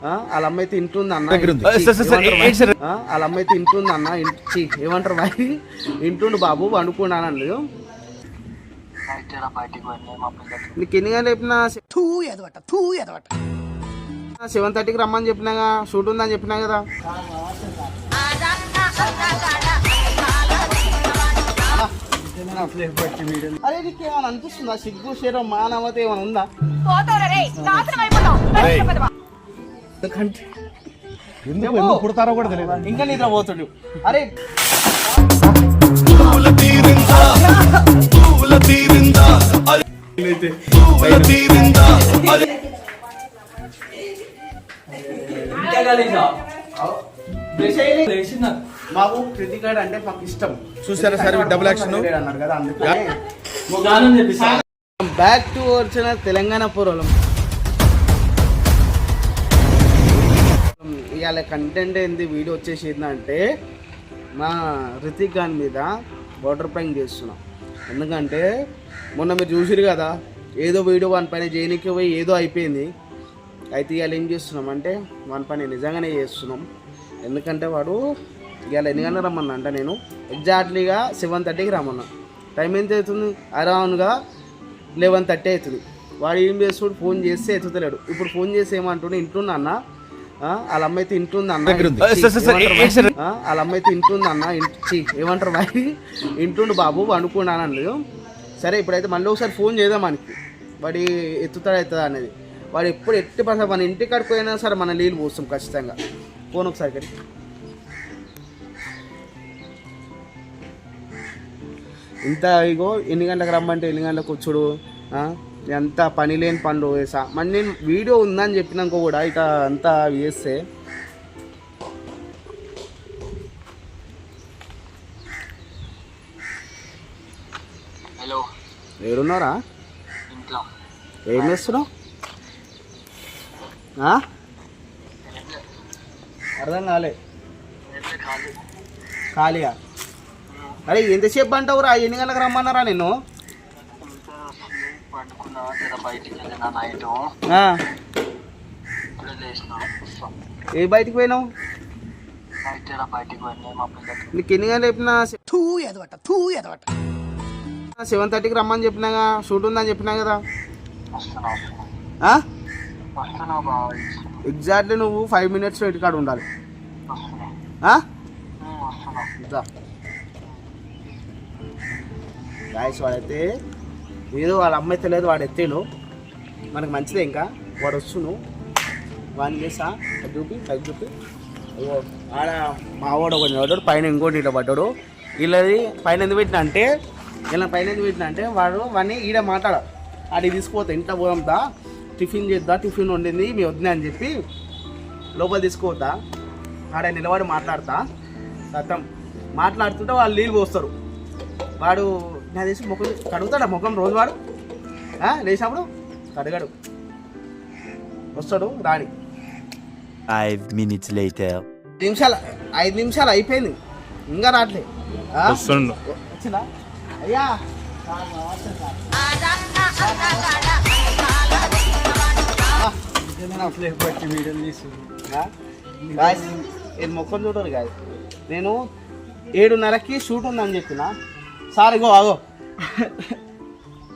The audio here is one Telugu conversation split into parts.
ఆ, వాళ్ళ అమ్మాయి తింటుంది అన్న. వాళ్ళ అమ్మాయి తింటుంది అన్న ఛీ, ఏమంటారు బాయ్ ఇంటుండు బాబు వండుకున్నాను అన్నది నీకు ఎన్ని గంటలు చెప్పినా సెవెన్ థర్టీకి రమ్మని చెప్పినాగా షూట్ ఉందని చెప్పినా కదా. అరే నీకు ఏమైనా అనిపిస్తుందా? సిగ్గు శరం మానవత ఏమైనా ఉందా? ఎందుకంటే ఎందుకు? ఎందుకు పుడతారో కూడా తెలియదు. ఇంకా నిద్ర పోతుండు. అరే. మాకు క్రితికాడ్ అంటే మాకు ఇష్టం. చూసారా సార్ డబుల్ యాక్షన్ అన్నారు కదా అందుకని. బ్యాక్ టు వచ్చిన తెలంగాణ పూర్వం ఇవాళ కంటెంట్ ఏంది? వీడియో వచ్చేసి ఏంటంటే మా రితిక్ గాన్ మీద వాటర్ ప్యాంక్ చేస్తున్నాం. ఎందుకంటే మొన్న మీరు చూసిరు కదా ఏదో వీడియో వన్ పైన చేయనికి పోయి ఏదో అయిపోయింది. అయితే ఇవాళ ఏం చేస్తున్నాం అంటే వన్ పని నిజంగానే చేస్తున్నాం. ఎందుకంటే వాడు ఇవాళ ఎన్ని గంటలకు రమ్మన్నా అంటే నేను ఎగ్జాక్ట్లీగా సెవెన్ థర్టీకి రమ్మన్నా. టైం ఎంత అవుతుంది? అరౌండ్గా లెవెన్ థర్టీ అవుతుంది. వాడు ఏం చేస్తాడు ఫోన్ చేస్తే ఎత్తుతలేడు. ఇప్పుడు ఫోన్ చేసి ఏమంటుండే? ఇంట్లో అన్న వాళ్ళ అమ్మాయి అన్న సార్? బాయ్? ఆ, వాళ్ళ అమ్మాయి తింటుంది అన్న ఇన్- ఛీ, ఏమంటారు బాయ్ ఇంటుండు బాబు వండుకున్నాను అన్నది సరే ఇప్పుడైతే మళ్ళీ ఒకసారి ఫోన్ చేద్దాం మనకి వాడి ఎత్తుతాడు అవుతుందా అనేది. వాడు ఎప్పుడు ఎట్టి పర్సెంట్ మన ఇంటి కాడికి పోయినా సరే మన నీళ్ళు పోస్తాం ఖచ్చితంగా. ఫోన్ ఒకసారి కడి. ఇంత ఇగో ఎన్ని గంటలకు రమ్మంటే ఎన్ని గంటలకు వచ్చుడు? ఎంత పని లేని పనులు వేసా మరి నేను వీడియో ఉందని చెప్పినాక కూడా ఇక అంతా వేస్తే హలో ఏడున్నారా ఇంట్లో. ఏం చేస్తున్నావు? అర్థం కాలే. ఖాళీగా అరే ఎంతసేపు అంటావురా? ఎన్ని గంటలకు రమ్మన్నారా నిన్ను ఇంకా పండుకున్నా జర బయటికి వెళ్ళిన నైట్ ఆ, ఇప్పుడే లేచిన వస్తాం ఏ బయటికి పోయినావు? నీకు ఎన్ని గంటలు చెప్పినా సెవెన్ థర్టీకి రమ్మని చెప్పినాగా షూట్ ఉందని చెప్పినా కదా. ఎగ్జాక్ట్లీ నువ్వు ఫైవ్ మినిట్స్ ఉండాలి? ఉమ్, వస్తున్నా దా. గాయస్ వాడైతే ఏదో వాళ్ళ అమ్మాయి తెలియదు వాడు ఎత్తేను మనకు మంచిదే ఇంకా. వాడు వస్తును వాడిని చేసా చూపి పైకి చూపి. ఆడ మావాడు ఒకటి నిలబడ్డాడు పైన ఇంకోటి ఇట్లా పడ్డాడు వీళ్ళది పైన ఎందుకు పెట్టిన అంటే ఇలా పైన ఎందుకు పెట్టిన అంటే వాడు వాడిని ఈడ మాట్లాడ. ఆడికి తీసుకుపోతా ఇంట్లో పోదాందా టిఫిన్ చేద్దా టిఫిన్ వండింది మీ వద్దునే అని చెప్పి లోపల తీసుకుపోతా. ఆడ నిలబడి మాట్లాడతా. సతం మాట్లాడుతుంటే వాళ్ళు నీళ్ళు పోస్తారు. వాడు నా తెలిసి ముఖం కడుగుతాడా ముఖం రోజు వాడు ఆ, లేచినప్పుడు కడగడు. వస్తాడు రాని. Five minutes later. నిమిషాలు ఐదు నిమిషాలు అయిపోయింది. ఇంకా రావట్లే ఆ? వస్తుండు. వచ్చిందా? అయ్యా. గాయస్ ఇది మొక్కలు చూడరు కాదు నేను ఏడున్నరకి షూట్ ఉందని చెప్పిన. సార్ ఇగో ఆగో.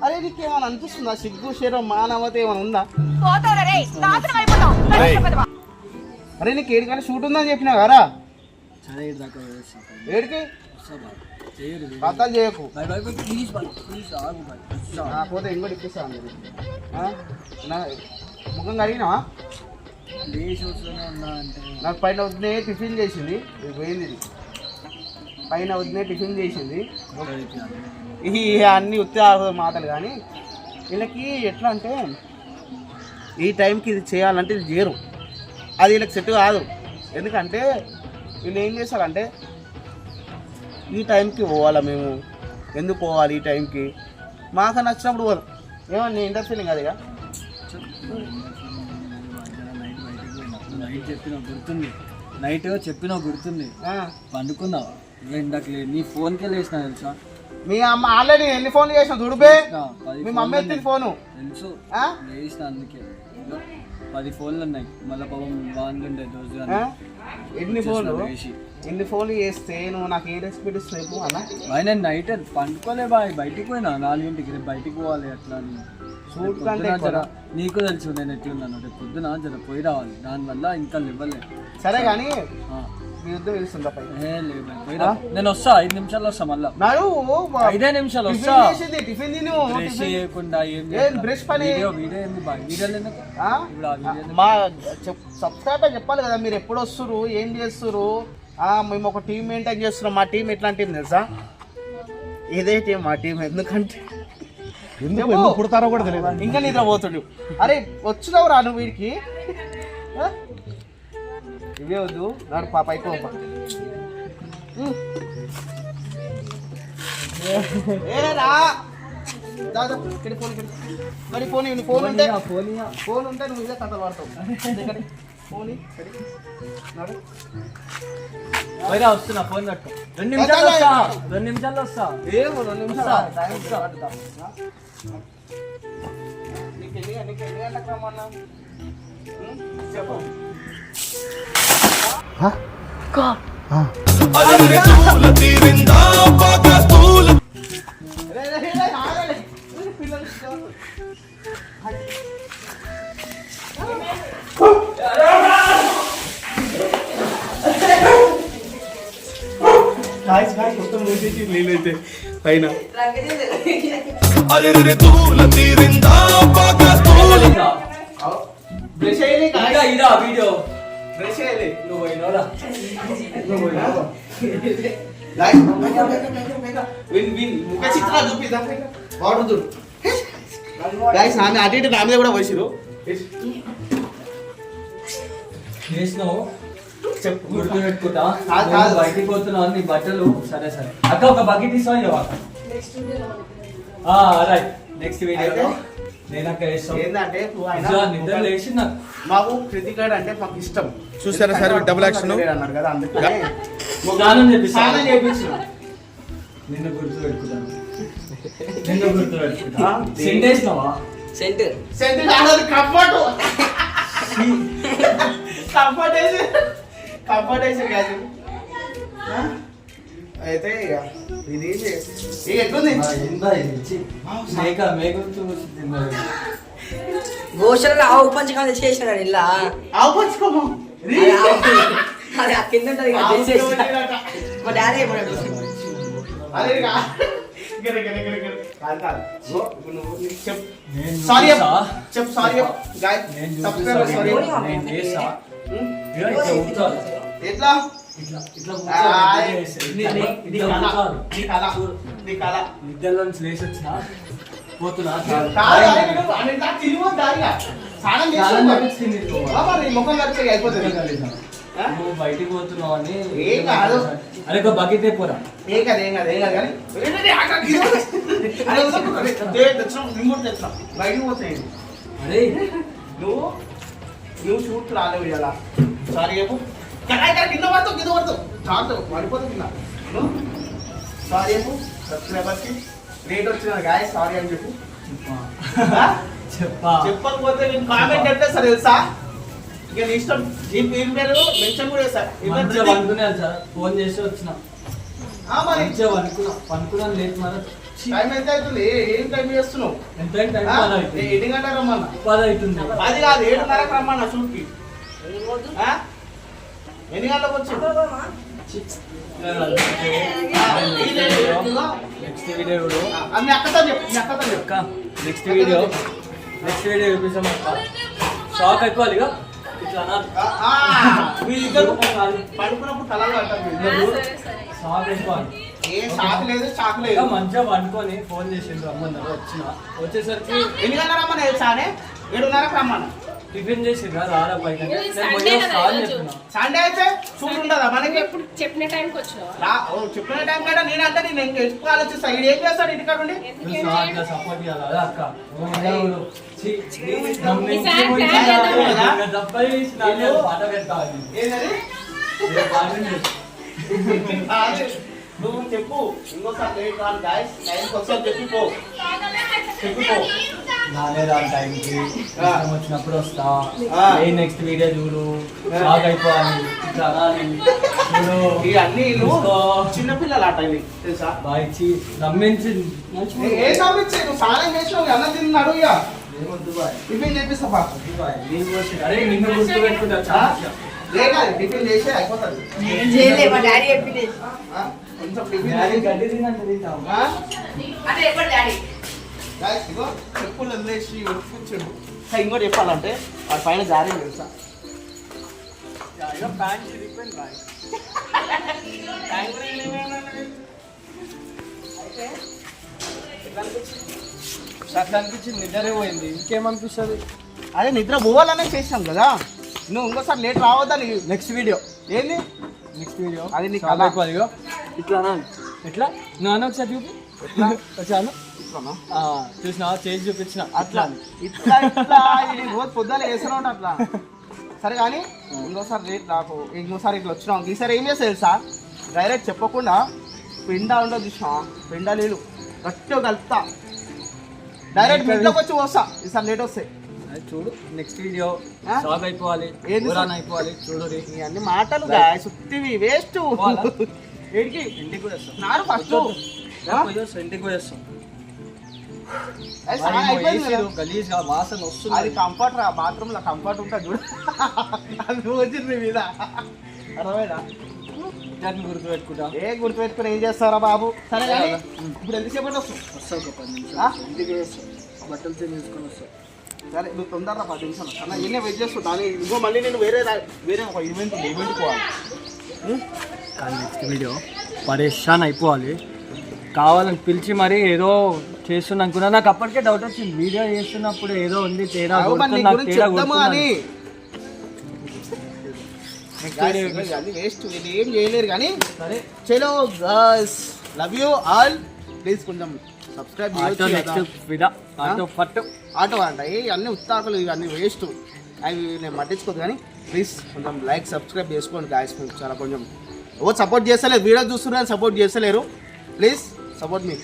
అరే నీకు ఏమైనా అనిపిస్తుందా? సిగ్గు శరం మానవత ఏమైనా ఉందా? అరే నీకు ఏడుకని షూట్ ఉందని చెప్పినా కదా? ఏడికి? పక్కలు చేయకు. ఆ, పోతే ఇంకోటి ఇప్పిస్తాను ముఖం కడిగినావా? నాకు పైన వద్దునే టిఫిన్ చేసింది పోయింది ఇది. పైన వద్దునే టిఫిన్ చేసింది. ఈ అన్ని ఉత్సాహ మాటలు కానీ వీళ్ళకి ఎట్లా అంటే ఈ టైంకి ఇది చేయాలంటే ఇది చేయరు. అది వీళ్ళకి సెట్ కాదు. ఎందుకంటే వీళ్ళు ఏం చేస్తారంటే ఈ టైంకి పోవాలా మేము? ఎందుకు పోవాలి ఈ టైంకి? మాకు నచ్చినప్పుడు పోదాం ఏమన్నా ఇంటర్ ఫీలింగ్ అది ఇక. నైట్ చెప్పిన గుర్తుంది. నైట్ చెప్పిన గుర్తుంది. పండుకున్నావా? ఇట్లా ఇందాక నీ ఫోన్కే లేచిన తెలుసా? మీ అమ్మ ఆల్రెడీ ఎన్ని ఫోన్లు చేసిన పది మీ మమ్మీ ఎత్తిన ఫోను. తెలుసు? లేచిన అందుకే. పది ఫోన్లు ఉన్నాయి. మళ్ళీ పాపం బాగుంటుండే రోజు? ఎన్ని ఫోన్లు? వేసి. ఎన్ని ఫోన్లు చేస్తే నువ్వు నాకు ఏ రెస్పెక్ట్ ఇస్తావు అన్న. బాయ్ నేను నైట్ పండుకోలే బాయ్. బయటికి పోయినా నాలుగింటికి. రేపు బయటికి పోవాలి అట్లా. జర నీకు తెలుసు నేను ఎట్లున్నాను. రేపు పొద్దున జర పోయి రావాలి. దానివల్ల ఇంకా ఇవ్వలే సరే కానీ మీ యుద్ధం తెలుస్తుందా పై. నేను వస్తా ఐదు నిమిషాల్లో వస్తా మళ్ళా. నాడు ఐదే నిమిషాలు వస్తా. Tiffin brush. చేయకుండా ఏం. బ్రష్ పని? వీడియో ఏంది బాయ్ వీడియోలు ఎందుకు? మా సబ్స్క్రైబర్ చెప్పాలి కదా మీరు ఎప్పుడు వస్తురు ఏం చేస్తురు ఆ, మేము ఒక టీం మెయింటైన్ చేస్తున్నాం. మా టీం ఎట్లాంటి టీం తెలుసా? ఇదే టీం మా టీం ఎందుకంటే. ఎందుకు? ఎందుకు పుడతారో కూడా తెలియదు. ఇంకా నిద్ర పోతుడు అరే వచ్చినావు రా నువ్వు వీడికి? ఇవే వద్దు. నాడు పాప అయిపో మరి ఫోన్ ఇవ్వండి. ఫోన్ ఉంటే. ఫోన్ ఉంటే నువ్వు ఇదే కథ పడతావు ఎందుకని? ఫోన్ ఇ, సరే. నడు. పోయి రా, వస్తున్నా ఫోన్ కట్టు రెండు నిమిషాలు వస్తా. రెండు నిమిషాలు వస్తా. ఏమో రెండు నిమిషాలు? నీకు ఎన్ని నీకు ఎన్ని గంటలకు రమ్మన్నా ఉం? చెప్పు. రే, రే, రే, ఆగలే. పిల్లలు చూస్తారు. గాయస్ గాయస్ మొత్తం మూసేసి నీళ్ళు అయితే పైన బ్రష్ అయ్యలే ఇంకా ఇదా వీడియో బ్రష్ అయ్యలే నువ్వు పోయినోరా విన్ విన్ ముఖ చిత్రాలు చూపిద్దాం వాడు చూడు గాయస్ ఆమె అటు ఇటు నా మీద కూడా పోసిరు చేసినావు? చెప్పు గుర్తు పెట్టుకుంటా. కాదు. బయటికి పోతున్నావు నీ బట్టలు. సరే సరే. అక్క ఒక బకెట్ ఇస్తావు రైట్ నెక్స్ట్ వీడియోలో ఏంటంటే మాకు కృతికాడు అంటే మాకు ఇష్టం. చూసారా సార్ డబుల్ యాక్షన్ అన్నారు కదా అందుకనే నిన్ను గుర్తు పెట్టుకుంటాను నిన్ను గుర్తు కాదు కంఫర్ట్ కంఫర్ట్ వేసి కంఫర్ట్ వేసి కాదు. ఆ? అయితే ఇది ఎట్లుంది? మేక మేక ఆవు పంచకాలు చేసినాడు ఇలా. ఆవు పంచుకోమా? అది ఆ కింద ఉంటది. మా డాడీ అదే సారీ. చెప్పు. సారీ గాయ సారీ. ఎట్లా? ఇట్లా ఇట్లా నిద్రలో నుంచి లేచి వచ్చిన పోతున్నా. నువ్వు బయటికి పోతున్నావు అని. అరే ఒక బకెట్ పోరా. ఏం కాదు ఏం కాదు ఏం కాదు కానీ ఏంటంటే అక్కడ ఇది అరే బయటకు పోతాయి నువ్వు నువ్వు షూట్ రాలేవు ఇలా సారీ చెప్పు. ఇక్కడ కింద పడతావు కింద పడతావు చాలు పడిపోతావు కింద సారీ చెప్పు సబ్స్క్రైబర్కి వచ్చిన గాయ సారీ అని చెప్పు. చెప్పకపోతే నేను కామెంట్ ఎట్లా సార్ తెలుసా? ఇక నీ ఇష్టం. నీ పేరు పేరు మెన్షన్ కూడా పనుకున్నాను సార్ ఫోన్ చేసి వచ్చిన. పనుకున్నాను లేదు మరి. టైం ఎంత అవుతుంది? ఏ- టైం చేస్తున్నావు? ఎంత? పది ఎన్ని గంటలకు రమ్మన్నా? పది అవుతుంది. అది కాదు ఏడున్నరకు రమ్మన్నా షూట్కి ఆ? ఎన్ని గంటలకు వచ్చి next video next video next video చూపిస్తాం షాక్ ఎక్కువ ఇక పడుకున్నప్పుడు తలలు షాక్ ఎక్కువ మంచిగా పండుకొని ఫోన్ చేసిండ్రు రమ్మన్నారు వచ్చిన. వచ్చేసరికి ఎన్ని గంటలకు రమ్మన్నా తెలుసానే ఏడున్నరకు రమ్మన్నా. టిఫిన్ చేసిండ్రా రారా సండే అయితే ఉండదా మనకి? ఎప్పుడు చెప్పిన టైంకి ఓ చెప్పిన టైం కదా నేను అంటే నేను ఇంకా ఎక్కువ ఆలోచిస్తా? ఇది ఏం చేస్తాడు సార్ చేయడు? సపోర్ట్ చేయాలి? అక్క. ఏంటది. నువ్వు చెప్పు ఇంకోసారి లేట్ రాను గాయస్ టైంకి ఒకసారి చెప్పి పో చెప్పి పో నానే రాను టైంకి. ఆ. ఇష్టం వచ్చినప్పుడు వస్తా. ఏ నెక్స్ట్ వీడియో చూడు? షాక్ అయిపోవాలి. ఇట్లా అనాలి చూడు. ఇవన్నీ. చిన్నపిల్లలు ఆట ఇవి తెలుసా? బాగా ఇచ్చి నమ్మించి ఏ- నమ్మించి నువ్వు స్నానం చేసినావు. ఇక అన్నం తిన్నాడు ఇక. ఏమొద్దు బాయ్. టిఫిన్ చేపిస్తా పా. నేను కూడా- అరే నిన్ను గుర్తు పెట్టుకుంటా లేదా టిఫిన్ చేసి అయిపోతుంది. కొంచెం చెప్పులు వదిలేసి ఇంకోటి చెప్పాలంటే వాడి పైన జారీ తెలుసా? ప్యాంట్ బాయ్ అట్లా అనిపించింది నిద్రే పోయింది. ఇంకేమనిపిస్తుంది? అదే నిద్ర పోవాలనే చేసాం కదా. నువ్వు ఇంకోసారి లేట్ రావద్దని నెక్స్ట్ వీడియో ఏంది? నెక్స్ట్ వీడియో అది నీ చాలా కళ. ఎక్కువ అదిగో ఇట్లా. ఎట్లా? నువ్వు అన్న ఒకసారి చూపి. వచ్చాను? చూసిన చేసి చూపించిన. అట్లా. ఇట్లా. ఇట్లా ఇది రోజు పొద్దున వేస్తూనే ఉంటా అట్లా. సరే కానీ ఇంకోసారి రేట్ నాకు ఇంకోసారి ఇట్లా వచ్చినాం ఈసారి ఏం చేస్తా తెలుసా? డైరెక్ట్ చెప్పకుండా పిండా ఉండదు చూసినా. పిండా నీళ్ళు. గట్టిగా కలుపుతా డైరెక్ట్ ఇంట్లోకి వచ్చి పోస్తా. ఈసారి లేట్ వస్తాయి. చూడు నెక్స్ట్ వీడియో? షాక్ అయిపోవాలి. ఏది ఊరాన్ అయిపోవాలి. చూడు అన్ని మాటలు సుత్తివి వేస్ట్ ఏడికి ఇంటికి కూడా వస్తాం నారు ఫస్ట్ ఇంటికి పోయి వస్తాం. గలీజ్గా వాసన అది వస్తుంది కంఫర్ట్ రా బాత్రూమ్లో కంఫర్ట్ ఉంటుంది చూడు. అది వచ్చింది మీద. అర్థమైనా ఇద్దరిని గుర్తు పెట్టుకుంటా ఏ గుర్తు పెట్టుకుని ఏం చేస్తారా బాబు? సరే కానీ ఇప్పుడు ఎంతసేపటి వస్తాం వస్తాం ఒక పది ఆ? నిమిషాలు ఇంటికి వస్తాం. బట్టలు తీసుకొని వస్తాం. సరే నువ్వు తొందరగా పది నిమిషాలు. అన్న ఈయనే వెయిట్ చేస్తుంటా అని ఇంకో మళ్ళీ నేను వేరే వేరే ఒక ఈవెంట్ ఈవెంట్ పోవాలి. కానీ నెక్స్ట్ వీడియో పరేషాన్ అయిపోవాలి. కావాలని పిలిచి మరి ఏదో చేస్తున్నా అనుకున్నా నాకు అప్పటికే డౌట్ వచ్చింది. వీడియో చేస్తున్నప్పుడు ఏదో ఉంది తేడా అవు మరి నీ కొడుతున్నా, గురించి తేడా వేస్ట్ ఇది ఏం చేయలేరు కానీ సరే. చలో girls love you all please కొంచెం సబ్స్క్రైబ్ ఆటో నెక్స్ట్ విడా ఆటో పట్టు. ఆటో అంట అన్ని ఉత్తాకులు ఇవన్నీ వేస్ట్ అవి నేను పట్టించుకోదు కానీ ప్లీజ్ కొంచెం లైక్ సబ్స్క్రైబ్ చేసుకోండి గాయస్ చాలా కొంచెం ఓ సపోర్ట్ చేస్తలేరు? వీడియో చూస్తున్నారు సపోర్ట్ చేస్తలేరు. Please support me